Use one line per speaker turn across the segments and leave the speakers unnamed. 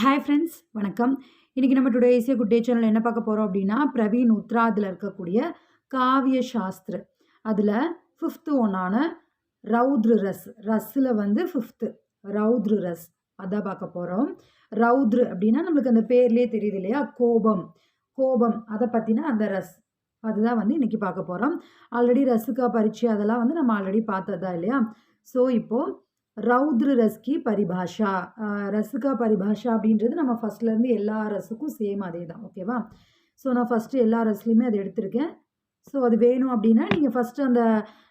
Hi friends வணக்கம். இன்றைக்கி நம்ம today Asia good day channel என்ன பார்க்க போகிறோம் அப்படின்னா பிரவீன் உத்ராதில் இருக்கக்கூடிய காவிய சாஸ்திர. அதில் ஃபிஃப்த்து ஒன்றான ரௌத்ரு ரஸ். ரஸ்ஸில் வந்து ஃபிஃப்த்து ரௌத்ரு ரஸ். அதான் பார்க்க போகிறோம் ரௌத்ரு அப்படின்னா நம்மளுக்கு அந்த பேர்லேயே தெரியுது இல்லையா? கோபம். கோபம். அதை பற்றினா அந்த ரஸ். அதுதான் வந்து இன்றைக்கி பார்க்க போகிறோம் ஆல்ரெடி ரஸுக்கா பரீட்சை அதெல்லாம் வந்து நம்ம ஆல்ரெடி பார்த்தது தான் இல்லையா? ஸோ இப்போது ரௌத்ரு ரஸ்கி பரிபாஷா ரசுகா பரிபாஷா அப்படின்றது நம்ம ஃபஸ்ட்லேருந்து எல்லா ரசுக்கும் சேம் அதே தான் ஓகேவா ஸோ நான் ஃபஸ்ட்டு எல்லா ரஸ்லையுமே அதை எடுத்திருக்கேன். ஸோ அது வேணும் அப்படின்னா நீங்கள் ஃபஸ்ட்டு அந்த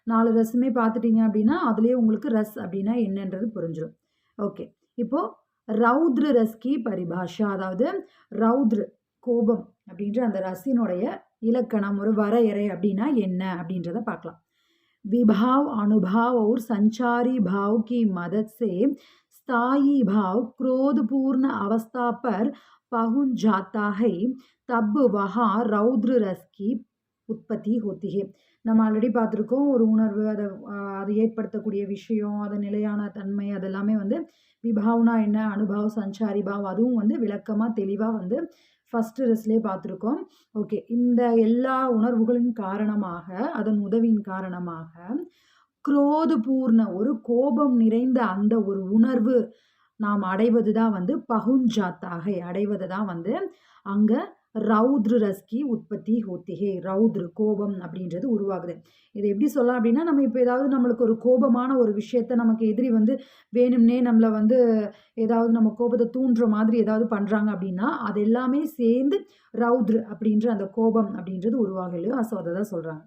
நாலு ரசுமே பார்த்துட்டீங்க அப்படின்னா அதுலேயே உங்களுக்கு ரஸ் அப்படின்னா என்னன்றது புரிஞ்சிடும் ஓகே இப்போது ரௌத்ரு ரஸ்கி பரிபாஷா அதாவது ரௌத்ரு கோபம் அப்படின்ற அந்த ரசினுடைய இலக்கணம் ஒரு வரையறை அப்படின்னா என்ன அப்படின்றத பார்க்கலாம். विभाव अनुभाव और संचारी भाव की मदद से स्थायी भाव क्रोधपूर्ण अवस्था पर पहुंच जाता है तब वहाँ रौद्र रस की உற்பத்தி होती है நம்ம ஆல்ரெடி பார்த்துருக்கோம் ஒரு உணர்வு அதை அது ஏற்படுத்தக்கூடிய விஷயம் அது நிலையான தன்மை அதெல்லாமே வந்து விபாவ்னா என்ன அனுபவ் சஞ்சாரி பாவ் அதுவும் வந்து விளக்கமாக தெளிவாக வந்து ஃபஸ்ட்டு ரெஸ்லேயே பார்த்துருக்கோம். ஓகே இந்த எல்லா உணர்வுகளின் காரணமாக அதன் உதவியின் காரணமாக குரோது பூர்ண ஒரு கோபம் நிறைந்த அந்த ஒரு உணர்வு நாம் அடைவது தான் வந்து பகுஞ்சாத்தாக அடைவது தான் வந்து அங்கே ரௌத்ரு ரஸ்கி உற்பத்தி ஹோத்திகே ரௌத்ரு கோபம் அப்படின்றது உருவாகுது. இதை எப்படி சொல்லலாம் அப்படின்னா நம்ம இப்போ ஏதாவது நம்மளுக்கு ஒரு கோபமான ஒரு விஷயத்த நமக்கு எதிரி வந்து வேணும்னே நம்மளை வந்து ஏதாவது நம்ம கோபத்தை தூண்டுற மாதிரி ஏதாவது பண்ணுறாங்க அப்படின்னா அது எல்லாமே சேர்ந்து ரௌத்ரு அப்படின்ற அந்த கோபம் அப்படின்றது உருவாக இல்லையோ? ஸோ அதை தான் சொல்கிறாங்க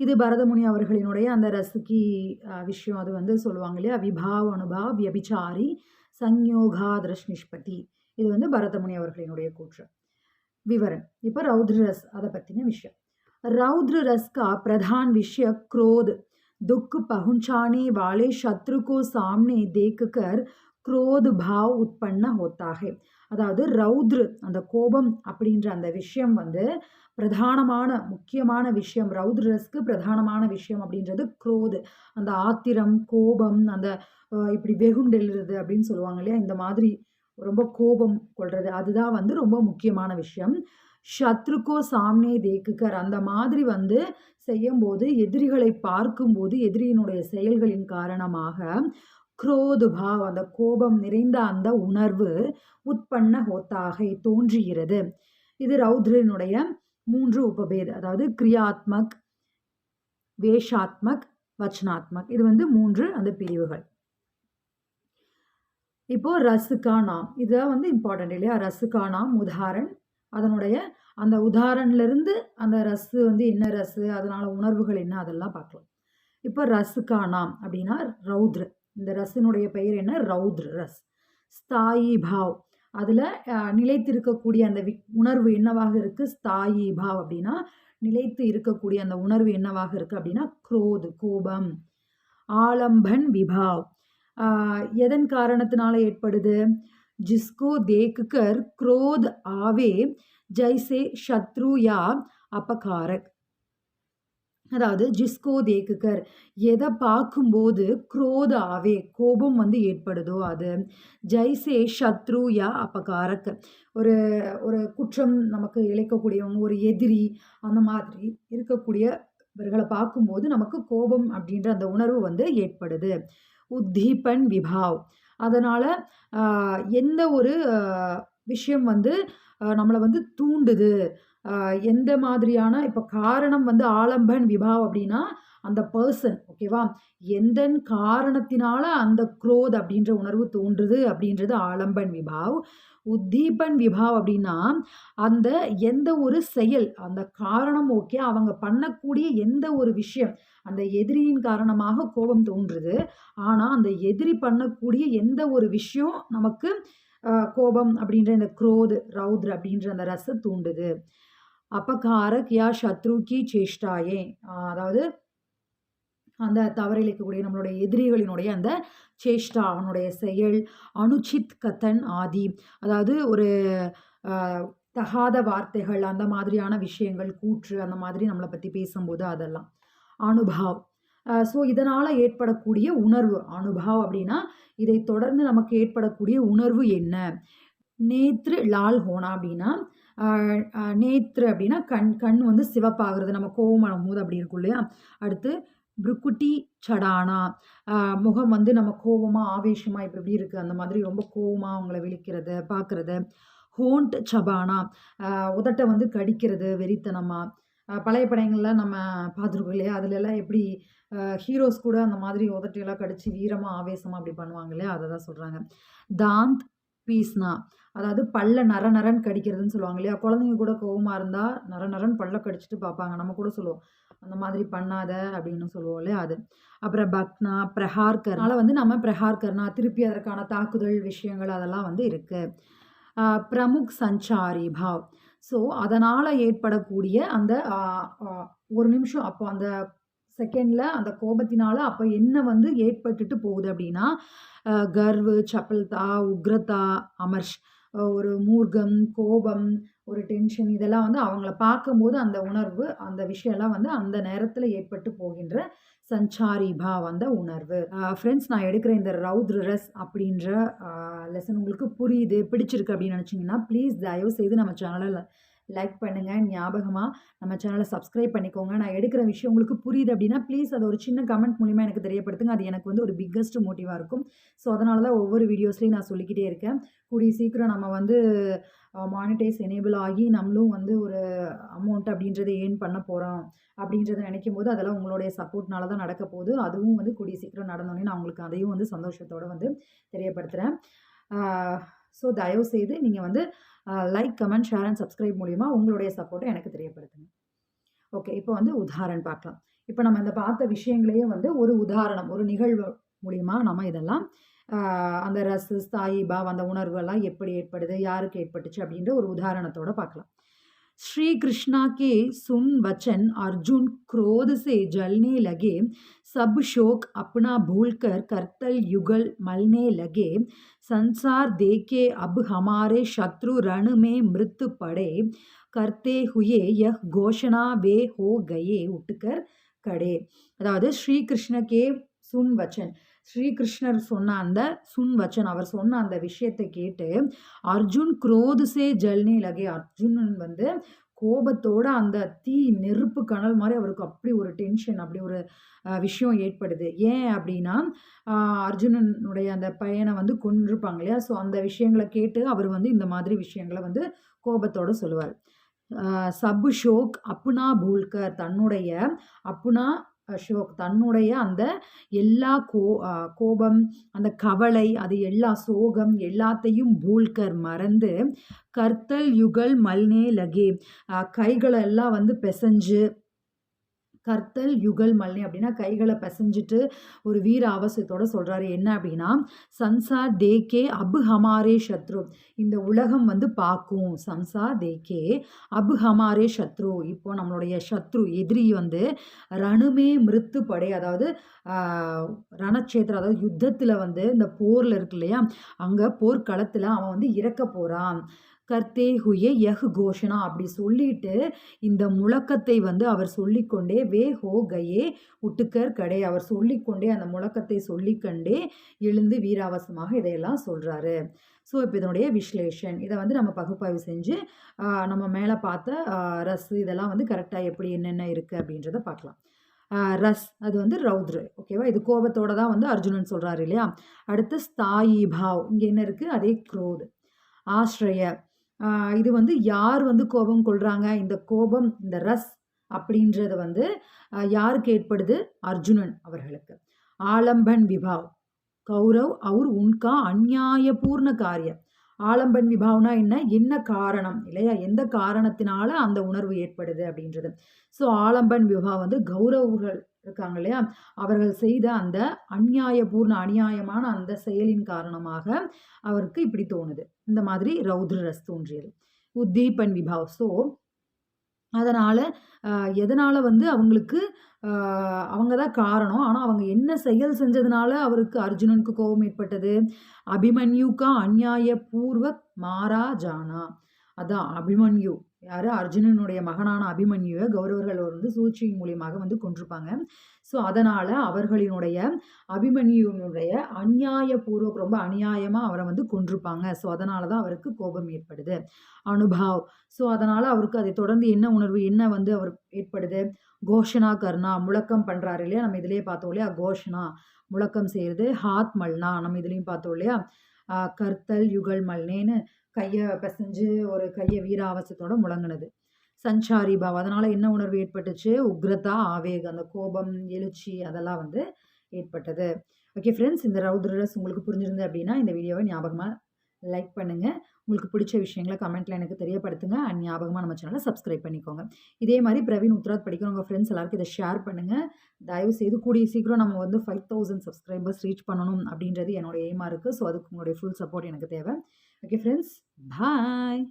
இது பரதமுனி அவர்களினுடைய அந்த ரசுக்கி விஷயம் அது வந்து சொல்லுவாங்க இல்லையா? விபாவ் அனுபா வியபிச்சாரி சஞ்யோகாதரஷ் நிஷ்பதி இது வந்து பரதமுனி அவர்களினுடைய கூற்று विवरण இப்போ रौद्र रस அதை பற்றின விஷயம் रौद्र रस का प्रधान विषय क्रोध दुख पहुंचाने वाले शत्रु को सामने देखकर क्रोध भाव उत्पन्न होता है அதாவது ரௌத்ரு அந்த கோபம் அப்படின்ற அந்த விஷயம் வந்து பிரதானமான முக்கியமான விஷயம். ரௌத்ரஸ்க்கு பிரதானமான விஷயம் அப்படின்றது குரோது. அந்த ஆத்திரம் கோபம் அந்த இப்படி வெகுண்டெழுறது அப்படின்னு சொல்லுவாங்க இல்லையா? இந்த மாதிரி ரொம்ப கோபம் கொள்வது அதுதான் வந்து ரொம்ப முக்கியமான விஷயம். சத்ருக்கோ சாம்னே தேக்குக்கர் அந்த மாதிரி வந்து செய்யும்போது எதிரிகளை பார்க்கும்போது எதிரியினுடைய செயல்களின் காரணமாக குரோதுபாவ் அந்த கோபம் நிறைந்த அந்த உணர்வு உட்பண்ண ஹோத்தாகை தோன்றுகிறது. இது ரௌத்ரனுடைய மூன்று உபபேத அதாவது கிரியாத்மக் வேஷாத்மக் வச்சனாத்மக். இது வந்து மூன்று அந்த பிரிவுகள். இப்போது ரசுக்கானாம் இதுதான் வந்து இம்பார்ட்டண்ட் இல்லையா? ரசுக்கானாம் உதாரண் அதனுடைய அந்த உதாரண்லேருந்து அந்த ரசு வந்து என்ன ரசு அதனால் உணர்வுகள் என்ன அதெல்லாம் பார்க்கலாம். இப்போ ரசுக்கானாம் அப்படின்னா ரௌத்ரு. இந்த ரசினுடைய பெயர் என்ன? ரௌத்ரு ரஸ். ஸ்தாயி பாவ். அதில் நிலைத்திருக்கக்கூடிய அந்த வி உணர்வு என்னவாக இருக்குது ஸ்தாயி பாவ் அப்படின்னா நிலைத்து இருக்கக்கூடிய அந்த உணர்வு என்னவாக இருக்குது அப்படின்னா குரோது கோபம். ஆலம்பன் விபாவ். எதன் காரணத்தினால ஏற்படுது? ஜிஸ்கோ தேக்குக்கர் குரோத் ஆவே ஜைசே ஷத்ரு யா அபகாரக். அதாவது ஜிஸ்கோ தேக்குக்கர். எதை பார்க்கும்போது குரோத ஆவே கோபம் வந்து ஏற்படுதோ அது. ஜெய்சே ஷத்ரு யா அபகாரக். ஒரு ஒரு குற்றம் நமக்கு இழைக்கக்கூடியவங்க ஒரு எதிரி அந்த மாதிரி இருக்கக்கூடிய இவர்களை பார்க்கும்போது நமக்கு கோபம் அப்படின்ற அந்த உணர்வு வந்து ஏற்படுது. உத்தீபன் விபாவ். அதனால் எந்த ஒரு விஷயம் வந்து நம்மளை வந்து தூண்டுது எந்த மாதிரியான இப்போ காரணம் வந்து ஆலம்பன் விபாவ் அப்படின்னா அந்த பர்சன் ஓகேவா எந்த காரணத்தினால அந்த குரோத் அப்படின்ற உணர்வு தோன்றுது அப்படின்றது ஆலம்பன் விபாவ். உத்தீபன் விபாவ் அப்படின்னா அந்த எந்த ஒரு செயல் அந்த காரணம் ஓகே அவங்க பண்ணக்கூடிய எந்த ஒரு விஷயம் அந்த எதிரியின் காரணமாக கோபம் தோன்றுது. ஆனால் அந்த எதிரி பண்ணக்கூடிய எந்த ஒரு விஷயம் நமக்கு கோபம் அப்படின்ற இந்த குரோது ரௌத்ரு அப்படின்ற அந்த ரச தூண்டுது அபகாரக் யா சத்ருக்கி சேஷ்டாயே. அதாவது அந்த தவறிழைக்கக்கூடிய நம்மளுடைய எதிரிகளினுடைய அந்த சேஷ்டா அவனுடைய செயல் அனுச்சித் கத்தன் ஆதி. அதாவது ஒரு தகாத வார்த்தைகள் அந்த மாதிரியான விஷயங்கள் கூற்று அந்த மாதிரி நம்மளை பற்றி பேசும்போது அதெல்லாம். அனுபவ். ஸோ இதனால் ஏற்படக்கூடிய உணர்வு. அனுபவம் அப்படின்னா இதை தொடர்ந்து நமக்கு ஏற்படக்கூடிய உணர்வு என்ன? நேத்ரு லால் ஹோனா அப்படின்னா நேத்ரு அப்படின்னா கண் கண் வந்து சிவப்பாகிறது. நம்ம கோவம் போது அப்படி இருக்கும் இல்லையா? அடுத்து புருக்குட்டி சடானா. முகம் வந்து நம்ம கோவமாக ஆவேசமாக இப்போ எப்படி இருக்குது அந்த மாதிரி ரொம்ப கோவமாக அவங்கள விழிக்கிறது பார்க்குறது. ஹோண்ட் சபானா. உதட்டை வந்து கடிக்கிறது வெறித்தனமாக பழைய படங்கள்லாம் நம்ம பார்த்துருக்கோம் இல்லையா? அதுலலாம் எப்படி ஹீரோஸ் கூட அந்த மாதிரி உதட்டையெல்லாம் கடிச்சு வீரமாக ஆவேசமாக அப்படி பண்ணுவாங்க இல்லையா? அதை தான் சொல்கிறாங்க தாந்த் பீஸ்னா. அதாவது பல்ல நர நரன் கடிக்கிறதுன்னு சொல்லுவாங்க இல்லையா? குழந்தைங்க கூட கோவமாக இருந்தால் நர நரன் பல்ல கடிச்சிட்டு பார்ப்பாங்க நம்ம கூட சொல்லுவோம். அந்த மாதிரி பண்ணாத அப்படின்னு சொல்லுவோம் இல்லையா அது? அப்புறம் பக்னா பிரஹார்கர். அதனால் வந்து நம்ம பிரஹார்கர்னா திருப்பி அதற்கான தாக்குதல் விஷயங்கள் அதெல்லாம் வந்து இருக்குது பிரமுக் சஞ்சாரி பாவ். ஸோ அதனால் ஏற்படக்கூடிய அந்த ஒரு நிமிஷம் அப்போ அந்த செகண்டில் அந்த கோபத்தினால அப்போ என்ன வந்து ஏற்பட்டுட்டு போகுது அப்படின்னா கர்வு சப்பல்தா உக்ரதா அமர்ஷ். ஒரு மூர்க்கம் கோபம் ஒரு டென்ஷன் இதெல்லாம் வந்து அவங்கள பார்க்கும்போது அந்த உணர்வு அந்த விஷயம்லாம் வந்து அந்த நேரத்தில் ஏற்பட்டு போகின்ற சஞ்சாரி பாவ் அந்த உணர்வு. ஃப்ரெண்ட்ஸ் நான் எடுக்கிற இந்த ரவுத்ர ரஸ் அப்படின்ற லெசன் உங்களுக்கு புரியுது பிடிச்சிருக்கு அப்படின்னு நினச்சிங்கன்னா ப்ளீஸ் தயவு செய்து நம்ம சேனலை லைக் பண்ணுங்கள் ஞாபகமாக நம்ம சேனலை சப்ஸ்கிரைப் பண்ணிக்கோங்க. நான் எடுக்கிற விஷயம் உங்களுக்கு புரியுது அப்படின்னா ப்ளீஸ் அதை ஒரு சின்ன கமெண்ட் மூலிமா எனக்கு தெரியப்படுத்துங்க. அது எனக்கு வந்து ஒரு பிக்கஸ்ட் மோட்டிவாக இருக்கும். ஸோ அதனால தான் ஒவ்வொரு வீடியோஸ்லையும் நான் சொல்லிக்கிட்டே இருக்கேன். கூடிய சீக்கிரம் நம்ம வந்து மானிட்டைஸ் எனேபிள் ஆகி நம்மளும் வந்து ஒரு அமௌண்ட் அப்படின்றத ஏர்ன் பண்ண போகிறோம் அப்படின்றத நினைக்கும் போது அதெல்லாம் உங்களுடைய சப்போர்ட்னால தான் நடக்க போகுது. அதுவும் வந்து கூடிய சீக்கிரம் நடந்தோடனே நான் உங்களுக்கு அதையும் வந்து சந்தோஷத்தோடு வந்து தெரியப்படுத்துகிறேன் ஸோ தயவு செய்து நீங்கள் வந்து like comment share and subscribe மூலிமா உங்களுடைய சப்போர்ட்டை எனக்கு தெரியப்படுத்துங்க. ஓகே இப்போ வந்து உதாரணம் பார்க்கலாம். இப்போ நம்ம இந்த பார்த்த விஷயங்களையே வந்து ஒரு உதாரணம் ஒரு நிகழ்வு மூலிமா நம்ம இதெல்லாம் அந்த ரசு ஸ்தாயி பாவ் அந்த உணர்வுகள்லாம் எப்படி ஏற்படுது யாருக்கு ஏற்பட்டுச்சு அப்படின்ற ஒரு உதாரணத்தோட பார்க்கலாம். श्री कृष्णा के सुन वचन अर्जुन क्रोध से जलने लगे सब शोक अपना भूलकर करतल युगल मलने लगे संसार देखे अब हमारे शत्रु रण में मृत्यु पड़े करते हुए यह घोषणा वे हो गए उठकर கடே அதாவது ஸ்ரீகிருஷ்ணகே சுன் வச்சன் ஸ்ரீகிருஷ்ணர் சொன்ன அந்த சுன் வச்சன் அவர் சொன்ன அந்த விஷயத்தை கேட்டு அர்ஜுன் குரோதுசே ஜல்னி லகே. அர்ஜுனன் வந்து கோபத்தோட அந்த தீ நெருப்பு கனல் மாதிரி அவருக்கு அப்படி ஒரு டென்ஷன் அப்படி ஒரு விஷயம் ஏற்படுது. ஏன் அப்படின்னா அர்ஜுனனுடைய அந்த பையனை வந்து கொன்றிருப்பாங்க இல்லையா? ஸோ அந்த விஷயங்களை கேட்டு அவர் வந்து இந்த மாதிரி விஷயங்களை வந்து கோபத்தோடு சொல்லுவார். சபு ஷோக் அப்புனா பூல்கர் தன்னுடைய அப்புனா அசோக் தன்னுடைய அந்த எல்லா கோ கோபம் அந்த கவலை அது எல்லா சோகம் எல்லாத்தையும் பூல்கர் மறந்து கர்த்தல் யுகல் மல்னே லகே கைகளெல்லாம் வந்து பிசைஞ்சு கர்த்தல் யுகல் மல்னி அப்படின்னா கைகளை பிசைஞ்சிட்டு ஒரு வீர அவசியத்தோடு சொல்கிறாரு என்ன அப்படின்னா சன்சார் தேக்கே அபு ஹமாரே சத்ரு. இந்த உலகம் வந்து பார்க்கும். சம்சார் தேக்கே அபு ஹமாரே சத்ரு. இப்போ நம்மளுடைய சத்ரு எதிரி வந்து ரணமே மிருத்து படை அதாவது ஆஹ், ரணக்ஷேத்திரம் அதாவது யுத்தத்தில் வந்து இந்த போரில் இருக்கு இல்லையா? அங்கே போர்க்களத்தில் அவன் வந்து இறக்க போகிறான் கர்த்தே ஹுயே யஹ் கோஷனா அப்படி சொல்லிட்டு இந்த முழக்கத்தை வந்து அவர் சொல்லிக்கொண்டே வே ஹோ கயே உட்டுக்கர் கடை. அவர் சொல்லிக்கொண்டே அந்த முழக்கத்தை சொல்லிக்கண்டே எழுந்து வீராவசமாக இதையெல்லாம் சொல்கிறாரு ஸோ இப்போ இதனுடைய விஸ்லேஷன் இதை வந்து நம்ம பகுப்பாய்வு செஞ்சு நம்ம மேலே பார்த்த ரஸ் இதெல்லாம் வந்து கரெக்டாக எப்படி என்னென்ன இருக்குது அப்படின்றத பார்க்கலாம். ரஸ் அது வந்து ரௌத்ரு. ஓகேவா? இது கோபத்தோட தான் வந்து அர்ஜுனன் சொல்கிறாரு இல்லையா? அடுத்து ஸ்தாயி பாவ் இங்கே என்ன இருக்குது அதே குரோத். ஆஸ்ரய இது வந்து யார் வந்து கோபம் கொள்கிறாங்க இந்த கோபம் இந்த ரஸ் அப்படின்றது வந்து யாருக்கு ஏற்படுது? அர்ஜுனன் அவர்களுக்கு. ஆலம்பன் விபாவ். கௌரவ் அவுர் உன்கா அந்நியாயபூர்ண காரியம். ஆலம்பன் விபாவ்னா என்ன? என்ன காரணம்? இல்லையா? எந்த காரணத்தினால அந்த உணர்வு ஏற்படுது அப்படின்றது. ஸோ ஆலம்பன் விபாவ் வந்து கௌரவர்கள் இருக்காங்க இல்லையா? அவர்கள் செய்த அந்த அந்நியாயபூர்ண அநியாயமான அந்த செயலின் காரணமாக அவருக்கு இப்படி தோணுது. இந்த மாதிரி ரௌத்ர ரஸ் தோன்றியது. உத்தீபன் விபாவ். ஸோ அதனால் எதனால் வந்து அவங்களுக்கு அவங்க தான் காரணம். ஆனால் அவங்க என்ன செயல் செஞ்சதுனால அவருக்கு அர்ஜுனனுக்கு கோபம் ஏற்பட்டது? அபிமன்யுக்கா அந்நியாய பூர்வ மாரா ஜானா அதான் அபிமன்யு. யார்? அர்ஜுனனுடைய மகனான அபிமன்யுவை கௌரவர்கள் வந்து சூழ்ச்சியின் மூலியமாக வந்து கொண்டிருப்பாங்க ஸோ அதனால் அவர்களினுடைய அபிமன்யுனுடைய அநியாயபூர்வம் ரொம்ப அநியாயமாக அவரை வந்து கொன்றுப்பாங்க. ஸோ அதனால தான் அவருக்கு கோபம் ஏற்படுது. அனுபவ். ஸோ அதனால் அவருக்கு அதை தொடர்ந்து என்ன உணர்வு என்ன வந்து அவர் ஏற்படுது? கோஷனா கர்ணா முழக்கம் பண்ணுறாரு இல்லையா? நம்ம இதுலேயே பார்த்தோம் இல்லையா? கோஷனா முழக்கம் செய்கிறது ஹாத் மல்னா நம்ம இதுலேயும் பார்த்தோம் இல்லையா? கர்த்தல் யுகல் மல்னேன்னு கையை பிசைஞ்சு ஒரு கையை வீராவசத்தோட முழங்குனது. சஞ்சாரி பாவ் அதனால் என்ன உணர்வு ஏற்பட்டுச்சு? உக்ரதா ஆவேகம் அந்த கோபம் எழுச்சி அதெல்லாம் வந்து ஏற்பட்டது. ஓகே ஃப்ரெண்ட்ஸ் இந்த ரவுத்ரஸ் உங்களுக்கு புரிஞ்சிருந்து அப்படின்னா இந்த வீடியோவை ஞாபகமாக லைக் பண்ணுங்கள் உங்களுக்கு பிடிச்ச விஷயங்களை கமெண்ட்டில் எனக்கு தெரியப்படுத்துங்க. அண்ட் ஞாபகமாக நம்ம சேனலை சப்ஸ்கிரைப் பண்ணிக்கோங்க. இதே மாதிரி பிரவீன் உத்ராத் படிக்கிற உங்கள் ஃப்ரெண்ட்ஸ் எல்லாருக்கும் இதை ஷேர் பண்ணுங்கள் தயவு செய்து கூடிய சீக்கிரம் நம்ம வந்து ஃபைவ் தௌசண்ட் சப்ஸ்கிரைபர்ஸ் ரீச் பண்ணணும் அப்படின்றது என்னோட எய்மாக இருக்குது ஸோ அதுக்கு உங்களுடைய ஃபுல் சப்போர்ட் எனக்கு தேவை. Okay friends bye